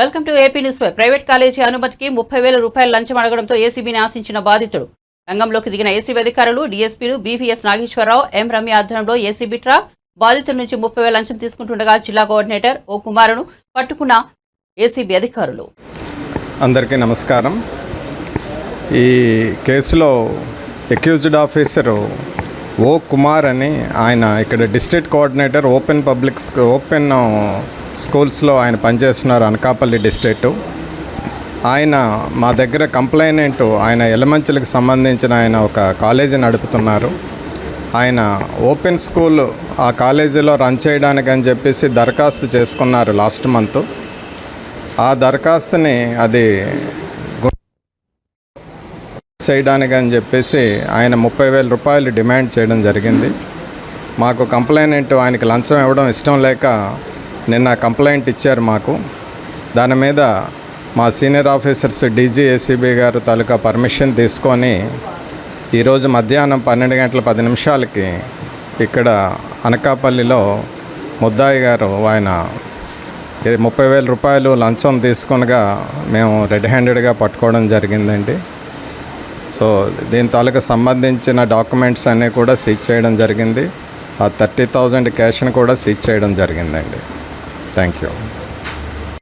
Welcome to AP news five. Private college అనుమతికి ముప్పై వేల రూపాయల లంచం అడగడంతో ఏసీబీని ఆశించిన బాధితుడు. రంగంలోకి దిగిన ఏసీబీ అధికారులు డీఎస్పీలు బీవీఎస్ నాగేశ్వరరావు ఎం రమ్య ఆధ్వర్యంలో ఏసీబీ ట్రాప్ బాధితుల నుంచి ముప్పై వేల లంచం తీసుకుంటుండగా జిల్లా కోఆర్డినేటర్ ఓ కుమారును పట్టుకున్న ఏసీబీ అధికారులు. అందరికీ నమస్కారం. ఈ కేసులో అక్యూజ్డ్ ఆఫీసరు ఓ కుమార్ అని ఆయన ఇక్కడ district coordinator open public school open స్కూల్స్లో ఆయన పనిచేస్తున్నారు అనకాపల్లి డిస్ట్రిక్ట్. ఆయన మా దగ్గర కంప్లైనెంట్ ఆయన ఎలమంచులకు సంబంధించిన ఆయన ఒక కాలేజీ నడుపుతున్నారు. ఆయన ఓపెన్ స్కూల్ ఆ కాలేజీలో రన్ చేయడానికి అని చెప్పేసి దరఖాస్తు చేసుకున్నారు లాస్ట్ మంత్. ఆ దరఖాస్తుని అది చేయడానికి అని చెప్పేసి ఆయన ముప్పై వేల రూపాయలు డిమాండ్ చేయడం జరిగింది. మాకు కంప్లైంట్ ఆయనకి లంచం ఇవ్వడం ఇష్టం లేక నిన్న కంప్లైంట్ ఇచ్చారు మాకు. దాని మీద మా సీనియర్ ఆఫీసర్స్ డీజీ ఏసీబీ గారు తాలూకా పర్మిషన్ తీసుకొని ఈరోజు మధ్యాహ్నం పన్నెండు గంటల పది నిమిషాలకి ఇక్కడ అనకాపల్లిలో ముద్దాయి గారు ఆయన ముప్పై వేల రూపాయలు లంచం తీసుకునగా మేము రెడ్ హ్యాండెడ్గా పట్టుకోవడం జరిగిందండి. సో దీని తాలూకు సంబంధించిన డాక్యుమెంట్స్ అన్నీ కూడా సీజ్ చేయడం జరిగింది. ఆ థర్టీ థౌజండ్ క్యాష్ని కూడా సీజ్ చేయడం జరిగిందండి. Thank you.